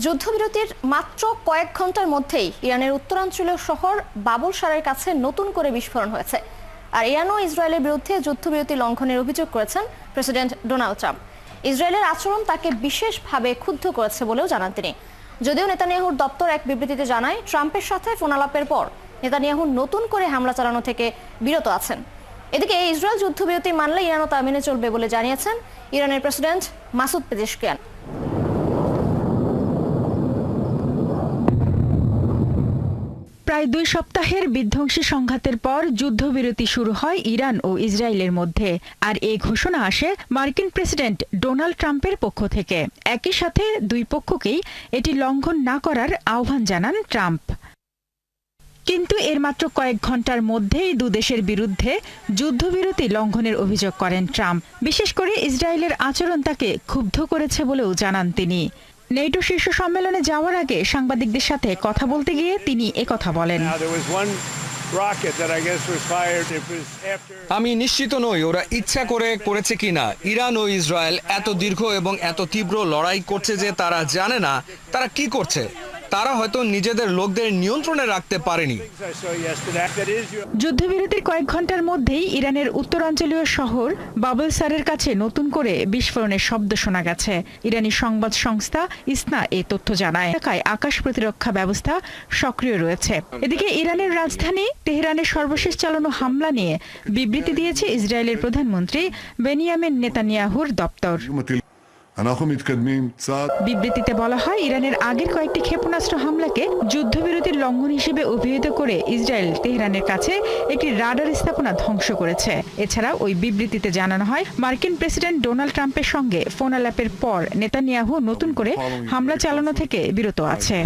যুদ্ধবিরতির মাত্র কয়েক ঘণ্টার মধ্যেই ইরানের উত্তরাঞ্চলীয় শহর বাবুল সারের কাছে নতুন করে বিস্ফোরণ হয়েছে। আর ইরান ও ইসরায়েলের বিরুদ্ধে যুদ্ধবিরতি লঙ্ঘনের অভিযোগ করেছেন প্রেসিডেন্ট ডোনাল্ড ট্রাম্প। ইসরায়েলের আচরণ তাকে বিশেষভাবে ক্ষুব্ধ করেছে বলেও জানান তিনি। যদিও নেতানিয়াহুর দপ্তর এক বিবৃতিতে জানায়, ট্রাম্পের সাথে ফোনালাপের পর নেতানিয়াহু নতুন করে হামলা চালানো থেকে বিরত আছেন। এদিকে ইসরায়েল যুদ্ধবিরতি মানলে ইরানও তা মেনে চলবে বলে জানিয়েছেন ইরানের প্রেসিডেন্ট মাসুদ পেজেশকিয়ান। প্রায় দুই সপ্তাহের বিধ্বংসী সংঘাতের পর যুদ্ধবিরতি শুরু হয় ইরান ও ইসরায়েলের মধ্যে। আর এই ঘোষণা আসে মার্কিন প্রেসিডেন্ট ডোনাল্ড ট্রাম্পের পক্ষ থেকে। একই সাথে দুই পক্ষকেই এটি লঙ্ঘন না করার আহ্বান জানান ট্রাম্প। কিন্তু এর মাত্র কয়েক ঘণ্টার মধ্যেই দুদেশের বিরুদ্ধে যুদ্ধবিরতি লঙ্ঘনের অভিযোগ করেন ট্রাম্প। বিশেষ করে ইসরায়েলের আচরণ তাকে ক্ষুব্ধ করেছে বলেও জানান তিনি। নেটো শীর্ষ সম্মেলনে যাওয়ার আগে সাংবাদিকদের সাথে কথা বলতে গিয়ে তিনি একথা বলেন. আমি নিশ্চিত নই ওরা ইচ্ছা করে করেছে কিনা ইরান ও ইসরায়েল এত দীর্ঘ এবং এত তীব্র লড়াই করছে যে তারা জানে না তারা কি করছে। তারা হয়তো নিজেদের লোকদের নিয়ন্ত্রণে রাখতে পারেনি। যুদ্ধবিরতির কয়েক ঘণ্টার মধ্যেই ইরানের উত্তরাঞ্চলীয় শহর বাবল সারের কাছে নতুন করে বিস্ফোরণের শব্দ শোনা গেছে। ইরানি সংবাদ সংস্থা ইসনা এ তথ্য জানায়। এলাকায় আকাশ প্রতিরক্ষা ব্যবস্থা সক্রিয় রয়েছে। এদিকে ইরানের রাজধানী তেহরানের সর্বশেষ চালানো হামলা নিয়ে বিবৃতি দিয়েছে ইসরায়েলের প্রধানমন্ত্রী বেনিয়ামিন নেতানিয়াহুর দপ্তর। বিবৃতিতে বলা হয় ইরানের আগের কয়েকটি ক্ষেপণাস্ত্র হামলাকে যুদ্ধবিরতির লঙ্ঘন হিসেবে অভিহিত করে ইসরায়েল তেহরানের কাছে একটি রাডার স্থাপনা ধ্বংস করেছে। এছাড়া ওই বিবৃতিতে জানানো হয় মার্কিন প্রেসিডেন্ট ডোনাল্ড ট্রাম্পের সঙ্গে ফোন আলাপের পর নেতানিয়াহু নতুন করে হামলা চালানো থেকে বিরত আছে।